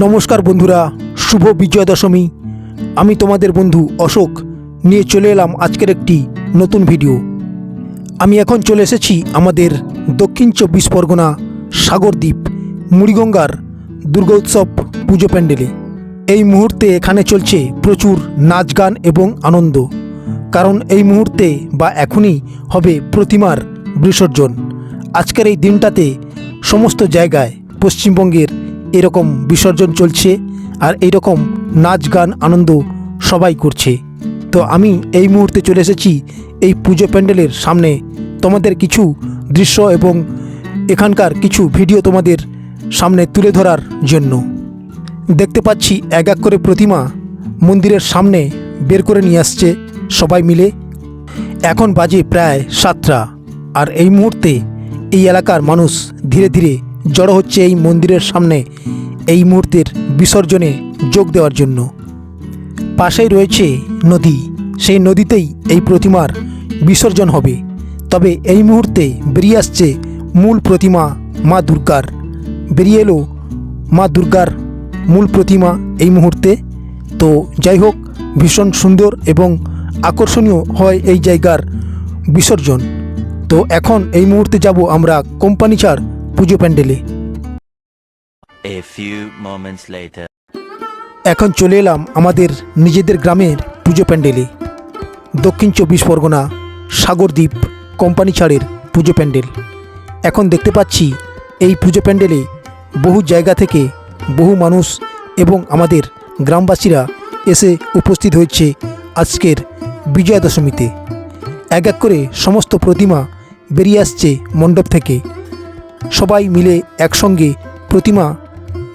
নমস্কার বন্ধুরা, শুভ বিজয়া দশমী আমি তোমাদের বন্ধু অশোক। নিয়ে চলে এলাম আজকের একটি নতুন ভিডিও। আমি এখন চলে এসেছি আমাদের দক্ষিণ চব্বিশ পরগনা সাগরদ্বীপ মুড়িগঙ্গার দুর্গোৎসব পুজো প্যান্ডেলে। এই মুহূর্তে এখানে চলছে প্রচুর নাচ গান এবং আনন্দ। কারণ এই মুহূর্তে বা এখনই হবে প্রতিমার বিসর্জন। আজকের এই দিনটাতে সমস্ত জায়গায় পশ্চিমবঙ্গের এরকম বিসর্জন চলছে আর এইরকম নাচ গান আনন্দ সবাই করছে। তো আমি এই মুহূর্তে চলে এসেছি এই পুজো প্যান্ডেলের সামনে। তোমাদের কিছু দৃশ্য এবং এখানকার কিছু ভিডিও তোমাদের সামনে তুলে ধরার জন্য। দেখতে পাচ্ছি এক এক করে প্রতিমা মন্দিরের সামনে বের করে নিয়ে আসছে সবাই মিলে। এখন বাজে প্রায় সাতটা আর এই মুহূর্তে এই এলাকার মানুষ ধীরে ধীরে জড়ো হচ্ছে এই মন্দিরের সামনে এই মুহূর্তের বিসর্জনে যোগ দেওয়ার জন্য। পাশেই রয়েছে নদী। সেই নদীতেই এই প্রতিমার বিসর্জন হবে। তবে এই মুহূর্তে বেরিয়ে আসছে মূল প্রতিমা মা দুর্গার। বেরিয়ে এলো মা দুর্গার মূল প্রতিমা এই মুহূর্তে। তো যাই হোক, ভীষণ সুন্দর এবং আকর্ষণীয় হয় এই জায়গার বিসর্জন। তো এখন এই মুহূর্তে যাব আমরা কোম্পানি ছাড় পুজো প্যান্ডেলে। A few moments later. এখন চলে এলাম আমাদের নিজেদের গ্রামের পুজো প্যান্ডেলে। দক্ষিণ চব্বিশ পরগনা সাগরদ্বীপ কোম্পানি ছাড়ের পুজো প্যান্ডেল। এখন দেখতে পাচ্ছি এই পুজো প্যান্ডেলে বহু জায়গা থেকে বহু মানুষ এবং আমাদের গ্রামবাসীরা এসে উপস্থিত হয়েছে আজকের বিজয়া দশমীতে এক এক করে সমস্ত প্রতিমা বেরিয়ে আসছে মণ্ডপ থেকে। সবাই মিলে একসঙ্গে প্রতিমা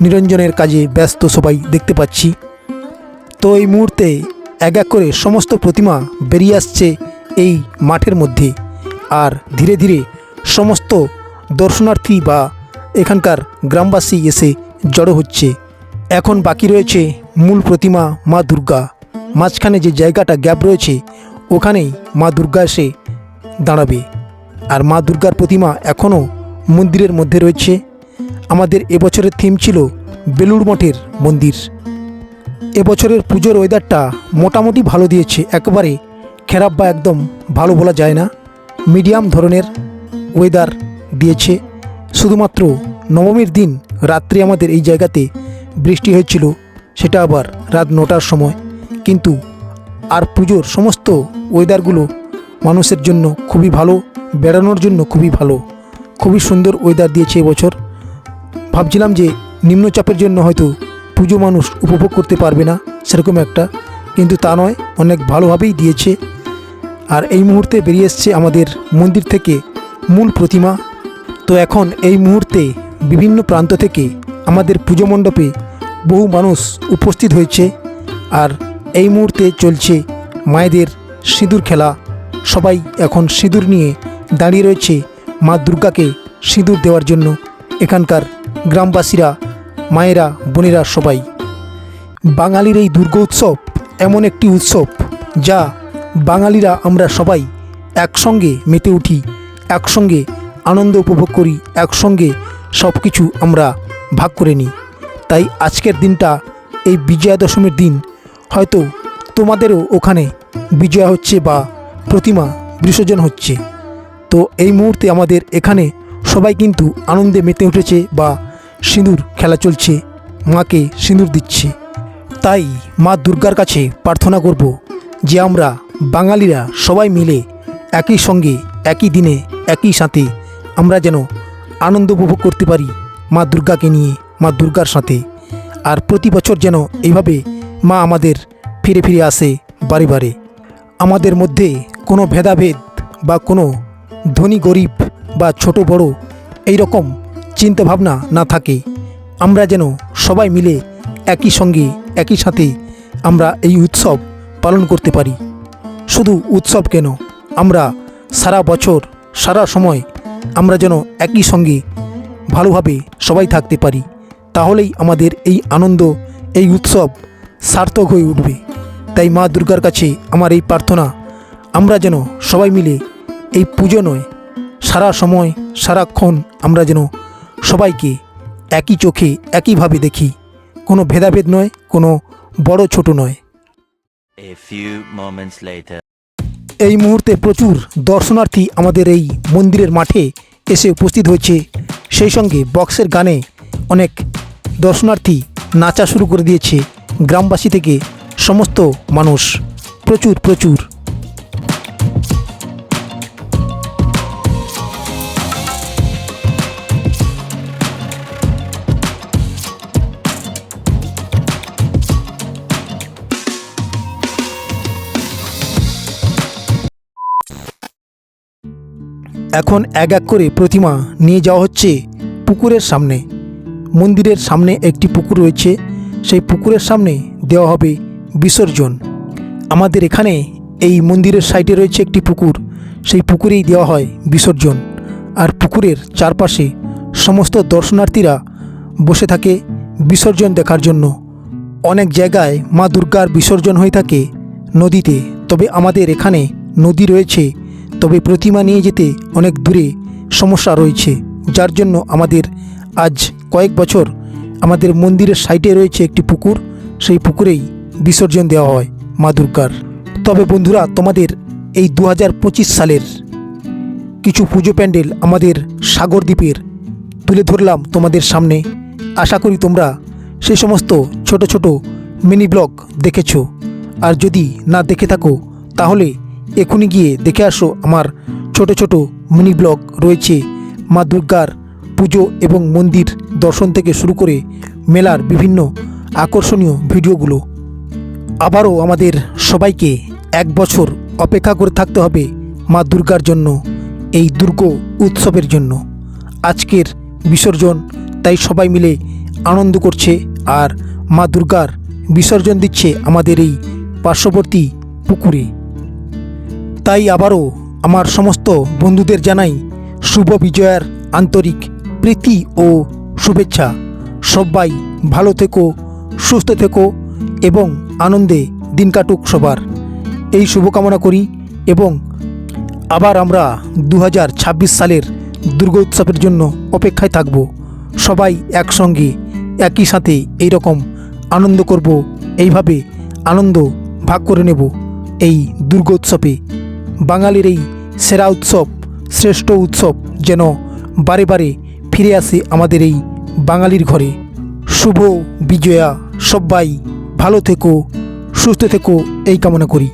নিরঞ্জনের কাজে ব্যস্ত সবাই দেখতে পাচ্ছি। তো এই মুহূর্তে এক এক করে সমস্ত প্রতিমা বেরিয়ে আসছে এই মাঠের মধ্যে আর ধীরে ধীরে সমস্ত দর্শনার্থী বা এখানকার গ্রামবাসী এসে জড়ো হচ্ছে। এখন বাকি রয়েছে মূল প্রতিমা মা দুর্গা। মাঝখানে যে জায়গাটা গ্যাপ রয়েছে, ওখানেই মা দুর্গা এসে দাঁড়াবে। আর মা দুর্গার প্রতিমা এখনও মন্দিরের মধ্যে রয়েছে। আমাদের এবছরের থিম ছিল বেলুড় মঠের মন্দির। এবছরের পুজোর ওয়েদারটা মোটামুটি ভালো দিয়েছে। একেবারে খারাপ বা একদম ভালো বলা যায় না। মিডিয়াম ধরনের ওয়েদার দিয়েছে। শুধুমাত্র নবমীর দিন রাত্রে আমাদের এই জায়গাতে বৃষ্টি হয়েছিল, সেটা আবার রাত নটার সময়। কিন্তু আর পুজোর সমস্ত ওয়েদারগুলো মানুষের জন্য খুবই ভালো, বেড়ানোর জন্য খুবই ভালো। খুবই সুন্দর ওয়েদার দিয়েছে এবছর ভাবছিলাম যে নিম্নচাপের জন্য হয়তো পুজো মানুষ উপভোগ করতে পারবে না, সেরকম একটা। কিন্তু তা নয়, অনেক ভালোভাবেই দিয়েছে। আর এই মুহূর্তে বেরিয়ে এসছে আমাদের মন্দির থেকে মূল প্রতিমা। তো এখন এই মুহূর্তে বিভিন্ন প্রান্ত থেকে আমাদের পুজো মণ্ডপে বহু মানুষ উপস্থিত হয়েছে। আর এই মুহূর্তে চলছে মায়েদের সিঁদুর খেলা। সবাই এখন সিঁদুর নিয়ে দাঁড়িয়ে রয়েছে মা দুর্গাকে সিঁদুর দেওয়ার জন্য এখানকার গ্রামবাসীরা, মায়েরা, বোনেরা সবাই। বাঙালির এই দুর্গোৎসব এমন একটি উৎসব যা বাঙালিরা আমরা সবাই একসঙ্গে মেতে উঠি, একসঙ্গে আনন্দ উপভোগ করি, একসঙ্গে সব কিছু আমরা ভাগ করে নিই। তাই আজকের দিনটা, এই বিজয়া দশমীর দিন, হয়তো তোমাদেরও ওখানে বিজয়া হচ্ছে বা প্রতিমা বিসর্জন হচ্ছে। তো এই মুহূর্তে আমাদের এখানে সবাই কিন্তু আনন্দে মেতে উঠেছে বা সিঁদুর খেলা চলছে, মাকে সিঁদুর দিচ্ছে। তাই মা দুর্গার কাছে প্রার্থনা করব যে আমরা বাঙালিরা সবাই মিলে একই সঙ্গে, একই দিনে, একই সাথে আমরা যেন আনন্দ উপভোগ করতে পারি মা দুর্গাকে নিয়ে, মা দুর্গার সাথে। আর প্রতি বছর যেন এইভাবে মা আমাদের ফিরে ফিরে আসে বারে বারে। আমাদের মধ্যে কোনো ভেদাভেদ বা কোনো ধনী গরিব বা ছোট বড় এই রকম চিন্তাভাবনা না থাকে। আমরা যেন সবাই মিলে একই সঙ্গে, একই সাথে আমরা এই উৎসব পালন করতে পারি। শুধু উৎসব কেন? আমরা সারা বছর, সারা সময় আমরা যেন একই সঙ্গে, ভালোভাবে সবাই থাকতে পারি। তাহলেই আমাদের এই আনন্দ, এই উৎসব সার্থক হয়ে উঠবে। তাই মা দুর্গার কাছে আমার এই প্রার্থনা, আমরা যেন সবাই মিলে এই পুজো নয় সারা সময় সারাক্ষণ আমরা যেন সবাইকে একই চোখে একইভাবে দেখি। কোনো ভেদাভেদ নয় কোনো বড় ছোট নয়. এই মুহূর্তে প্রচুর দর্শনার্থী আমাদের এই মন্দিরের মাঠে এসে উপস্থিত হয়েছে। সেই সঙ্গে বক্সের গানে অনেক দর্শনার্থী নাচা শুরু করে দিয়েছে। গ্রামবাসী থেকে সমস্ত মানুষ প্রচুর প্রচুর। এখন এক এক করে প্রতিমা নিয়ে যাওয়া হচ্ছে পুকুরের সামনে। মন্দিরের সামনে একটি পুকুর রয়েছে, সেই পুকুরের সামনে দেওয়া হবে বিসর্জন। আমাদের এখানে এই মন্দিরের সাইডে রয়েছে একটি পুকুর, সেই পুকুরেই দেওয়া হয় বিসর্জন। আর পুকুরের চারপাশে সমস্ত দর্শনার্থীরা বসে থাকে বিসর্জন দেখার জন্য। অনেক জায়গায় মা দুর্গার বিসর্জন হয়ে থাকে নদীতে। তবে আমাদের এখানে নদী রয়েছে তবে প্রতিমা নিয়ে যেতে অনেক দূরে সমস্যা রয়েছে, যার জন্য আমাদের আজ কয়েক বছর আমাদের মন্দিরের সাইডে রয়েছে একটি পুকুর। সেই পুকুরেই বিসর্জন দেওয়া হয় মা দুর্গার। তবে বন্ধুরা, তোমাদের এই দু হাজার পঁচিশ সালের কিছু পুজো প্যান্ডেল আমাদের সাগরদ্বীপের তুলে ধরলাম তোমাদের সামনে। আশা করি তোমরা সেই সমস্ত ছোট ছোট মিনি ব্লগ দেখেছ। আর যদি না দেখে থাকো, তাহলে এখনই গিয়ে দেখে আসো আমার ছোট ছোট মিনি ব্লগ রয়েছে। মা দুর্গার পুজো এবং মন্দির দর্শন থেকে শুরু করে মেলার বিভিন্ন আকর্ষণীয় ভিডিওগুলো। আবারও আমাদের সবাইকে এক বছর অপেক্ষা করে থাকতে হবে মা দুর্গার জন্য, এই দুর্গ উৎসবের জন্য। আজকের বিসর্জন তাই সবাই মিলে আনন্দ করছে আর মা দুর্গার বিসর্জন দিচ্ছে আমাদের এই পার্শ্ববর্তী পুকুরে। তাই আবারও আমার সমস্ত বন্ধুদের জানাই শুভ বিজয়ার আন্তরিক প্রীতি ও শুভেচ্ছা। সবাই ভালো থেকো, সুস্থ থেকো এবং আনন্দে দিন কাটুক সবার। এই শুভকামনা করি এবং আবার আমরা দু হাজার ছাব্বিশ সালের দুর্গা উৎসবের জন্য অপেক্ষায় থাকব। সবাই একসঙ্গে, একই সাথে এই রকম আনন্দ করব, এইভাবে আনন্দ ভাগ করে নেব এই দুর্গোৎসবে। বাঙালির এই সেরা উৎসব, শ্রেষ্ঠ উৎসব যেন বারে বারে ফিরে আসে আমাদের এই বাঙালির ঘরে। শুভ বিজয়া। সবাই ভালো থেকো, সুস্থ থেকো, এই কামনা করি।